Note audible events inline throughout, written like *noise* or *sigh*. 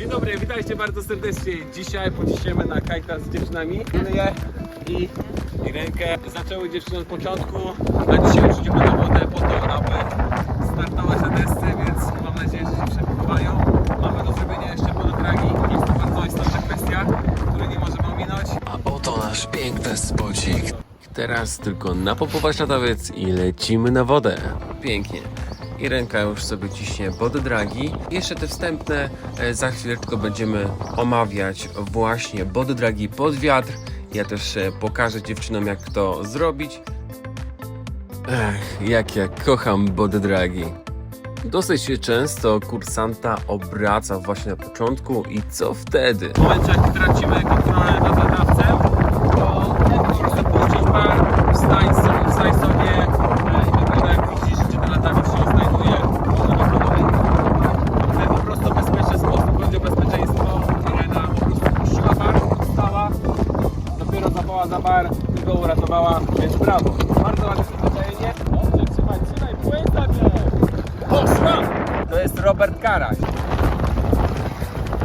Dzień dobry, witajcie bardzo serdecznie. Dzisiaj pociśniemy na kajta z dziewczynami. Julię i Irenkę. Zaczęły dziewczyny od początku, a dzisiaj już na wodę po to, aby startować na desce, więc mam nadzieję, że się przechowają. Mamy do zrobienia jeszcze pododragi. Jest to bardzo istotna kwestia, której nie możemy ominąć. A oto nasz piękny spocik. Teraz tylko napompować latawiec i lecimy na wodę. Pięknie. I ręka już sobie ciśnie bodydragi. Jeszcze te wstępne, e, za chwileczkę będziemy omawiać właśnie bodydragi pod wiatr. Ja też e, pokażę dziewczynom jak to zrobić. Ech, jak ja kocham bodydragi. Dosyć się często kursanta obraca właśnie na początku i co wtedy? W momencie, jak tracimy kontrolę nad latawcem, zawołała za bar i go uratowała, więc brawo. Bardzo ładne przyzwyczajenie. Dobrze, trzymaj, trzymaj, płyta mnie! Poszła! To jest Robert Karaś.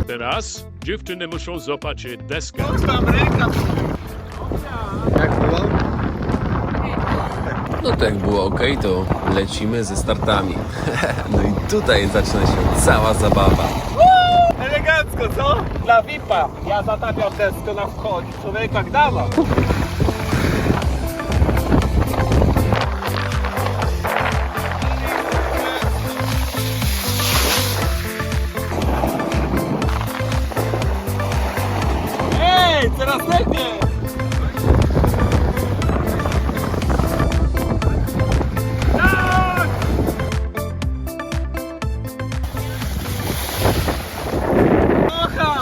Teraz dziewczyny muszą złapać deskę. Tam ręka No tak było ok, to lecimy ze startami. *laughs* No i tutaj zaczyna się cała zabawa. Elegancko, co? Dla VIP-a. Ja zatapiam deskę na wchodzi. Człowieka gdawa. Ej, coraz lepiej!